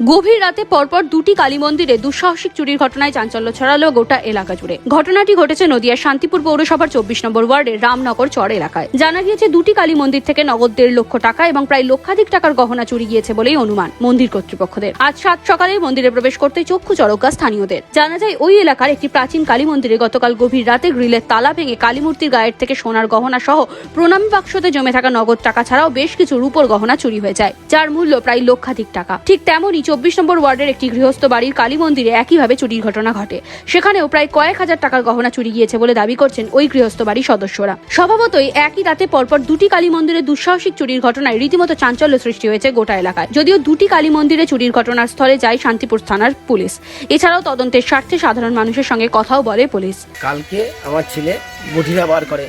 গভীর রাতে পরপর দুটি কালী মন্দিরে দুঃসাহসিক চুরির ঘটনায় চাঞ্চল্য ছড়ালো গোটা এলাকা জুড়ে। ঘটনাটি ঘটেছে নদিয়ার শান্তিপুর পৌরসভার চব্বিশ নম্বর ওয়ার্ডের রামনগর চর এলাকায়। জানা গিয়েছে, দুটি কালী মন্দির থেকে নগদ দেড় লক্ষ টাকা এবং প্রায় লক্ষাধিক টাকার গহনা চুরি গিয়েছে বলেই অনুমান মন্দির কর্তৃপক্ষদের। আজ সাত সকালে মন্দিরে প্রবেশ করতে চক্ষু চরকা স্থানীয়দের। জানা যায়, ওই এলাকার একটি প্রাচীন কালী মন্দিরে গতকাল গভীর রাতে গ্রিলের তালা ভেঙে কালী মূর্তির গায়ের থেকে সোনার গহনা সহ প্রণামী বাক্সতে জমে থাকা নগদ টাকা ছাড়াও বেশ কিছু রূপোর গহনা চুরি হয়ে যায়, যার মূল্য প্রায় লক্ষাধিক টাকা। ঠিক তেমনই চব্বিশ নম্বর ওয়ার্ডের একটি গৃহস্থ বাড়ির কালী মন্দিরে একইভাবে চুরির ঘটনা ঘটে। সেখানেও প্রায় কয়েক হাজার টাকার গহনা চুরি গিয়েছে বলে দাবি করছেন ওই গৃহস্থ বাড়ির সদস্যরা। স্বভাবতই একই রাতে পরপর দুটি কালী মন্দিরে দুঃসাহসিক চুরির ঘটনায় রীতিমতো চাঞ্চল্য সৃষ্টি হয়েছে গোটা এলাকায়। যদিও দুটি কালী মন্দিরে চুরির ঘটনার স্থলে যায় শান্তিপুর থানার পুলিশ। এছাড়াও তদন্তের স্বার্থে সাধারণ মানুষের সঙ্গে কথাও বলে পুলিশ। কালকে আমার ছেলে বঠিরা বার করে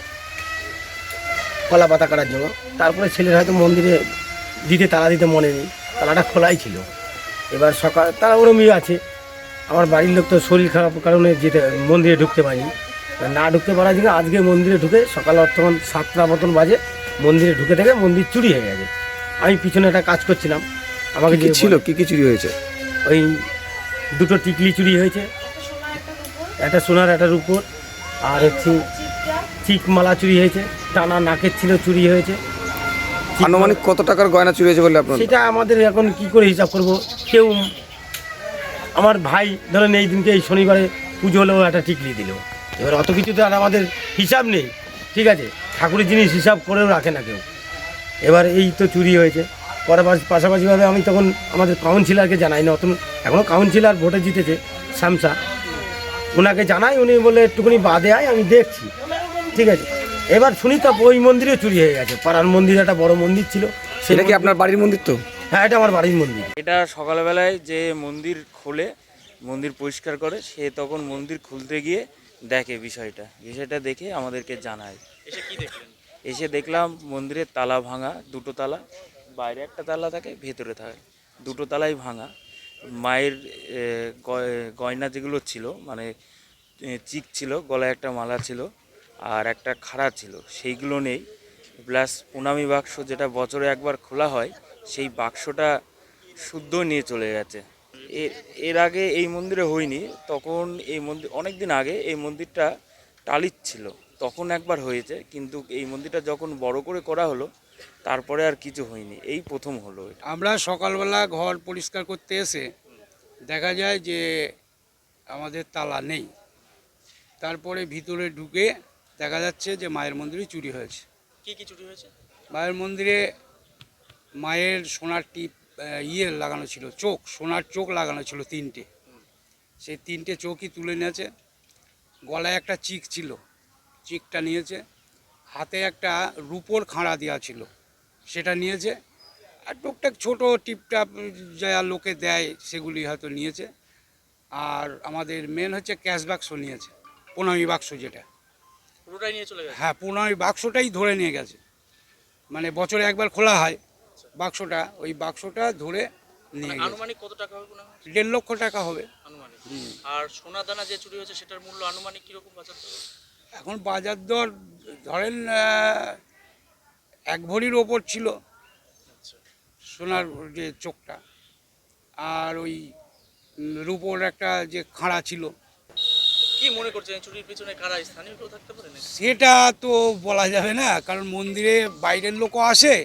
কলা পাতা কাটার জন্য। তারপরে ছেলের হয়তো মন্দিরে দিতে তালা দিতে মনে নেই। তালাটা খোলাই ছিল। এবার সকাল তারা ওরমই আছে। আমার বাড়ির লোক তো শরীর খারাপ কারণে যেতে মন্দিরে ঢুকতে পারিনি। এবার না ঢুকতে পারার জন্য আজকে মন্দিরে ঢুকে সকাল তখন সাতটা মতন বাজে মন্দিরে ঢুকে থেকে মন্দির চুরি হয়ে গেছে। আমি পিছনে একটা কাজ করছিলাম। আমাকে কি যে ছিল? কি কি চুরি হয়েছে? ওই দুটো টিকলি চুরি হয়েছে। একটা সোনার একটা রূপোর। আর হচ্ছে চিকমালা চুরি হয়েছে। টানা নাকের ছিল চুরি হয়েছে। আনুমানিক কত টাকার গয়না চুরি হয়েছে বলে আপনার? সেটা আমাদের এখন কি করে হিসাব করব? কেউ আমার ভাই ধরেন এই দিনকে এই শনিবারে পুজো হলেও একটা টিকলি দিল। এবার অত কিছু তো আর আমাদের হিসাব নেই ঠিক আছে? ঠাকুরের জিনিস হিসাব করেও রাখে না কেউ। এবার এই তো চুরি হয়েছে। পাশাপাশিভাবে আমি তখন আমাদের কাউন্সিলারকে জানাই না অত এখনও কাউন্সিলর ভোটে জিতেছে শামসা ওনাকে জানাই উনি বলে একটুখানি বাদে আয় আমি দেখছি। ঠিক আছে? এবার শুনি তো ওই মন্দিরে চুরি হয়ে গেছে। পাড়ার মন্দির একটা বড় মন্দির ছিল। সেটা কি আপনার বাড়ির মন্দির তো? হ্যাঁ এটা আমার বাড়ির মন্দির। এটা সকালবেলায় যে মন্দির খোলে মন্দির পরিষ্কার করে সে তখন মন্দির খুলতে গিয়ে দেখে বিষয়টা। বিষয়টা দেখে আমাদেরকে জানায়। এসে কি দেখলেন? এসে দেখলাম মন্দিরের তালা ভাঙা দুটো তালা। বাইরে একটা তালা থাকে ভেতরে থাকে। দুটো তালাই ভাঙা। মায়ের গয়- গয়না যেগুলো ছিল মানে চিক ছিল গলায় একটা মালা ছিল। আর একটা খাড়া ছিল। সেইগুলো নেই। প্লাস প্রণামী বাক্স যেটা বছরে একবার খোলা হয়, সেই বাক্সটা শুদ্ধ নিয়ে চলে গেছে। এর এর আগে এই মন্দিরে হয়নি। তখন এই মন্দির অনেক দিন আগে এই মন্দিরটা টালির ছিল। তখন একবার হয়েছে, কিন্তু এই মন্দিরটা যখন বড় করে করা হলো, তারপরে আর কিছু হয়নি। এই প্রথম হলো আমরা সকালবেলা ঘর পরিষ্কার করতে এসে দেখা যায় যে আমাদের তালা নেই। তারপরে ভিতরে ঢুকে দেখা যাচ্ছে যে মায়ের মন্দিরে চুরি হয়েছে। কি কি চুরি হয়েছে? মায়ের মন্দিরে মায়ের সোনার টিপ ইয়ে লাগানো ছিল চোখ সোনার চোখ লাগানো ছিল তিনটে। সেই তিনটে চোখই তুলে নিয়েছে। গলায় একটা চিক ছিল চিকটা নিয়েছে। হাতে একটা রূপোর খাঁড়া দেওয়া ছিল সেটা নিয়েছে। আর টুকটাক ছোটো টিপটাপ যা লোকে দেয় সেগুলি হয়তো নিয়েছে। আর আমাদের মেন হচ্ছে ক্যাশ বাক্স নিয়েছে প্রণামী বাক্স যেটা। পুরোটাই নিয়ে চলে গেছে? হ্যাঁ প্রণামী বাক্সটাই ধরে নিয়ে গেছে। মানে বছরে একবার খোলা হয় বাক্সটা ওই বাক্সটা ধরে নিয়ে গেছে। আনুমানিক কত টাকা হবে কোনো দেড় লক্ষ টাকা হবে। আনুমানিক। আর সোনা দানা যে চুরি হয়েছে সেটার মূল্য আনুমানিক কীরকম বাজার হবে এখন বাজার দর ধরেন এক ভরির ওপর ছিল সোনার যে চোখটা। আর ওই রূপোর একটা যে খাঁড়া ছিল কি মনে করছেন পিছনে কারা স্থানীয় কেউ থাকতে পারে? সেটা তো বলা যাবে না কারণ মন্দিরে বাইরের লোকও আসে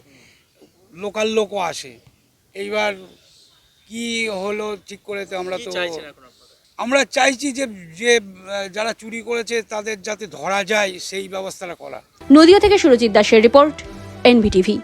লোকাল লোকও আসে। এইবার কি হলো ঠিক করে তো আমরা তো আমরা চাইছি যে যে যারা চুরি করেছে তাদের যাতে ধরা যায় সেই ব্যবস্থাটা করা। নদিয়া থেকে সুরজিৎ দাসের রিপোর্ট এনবিটিভি।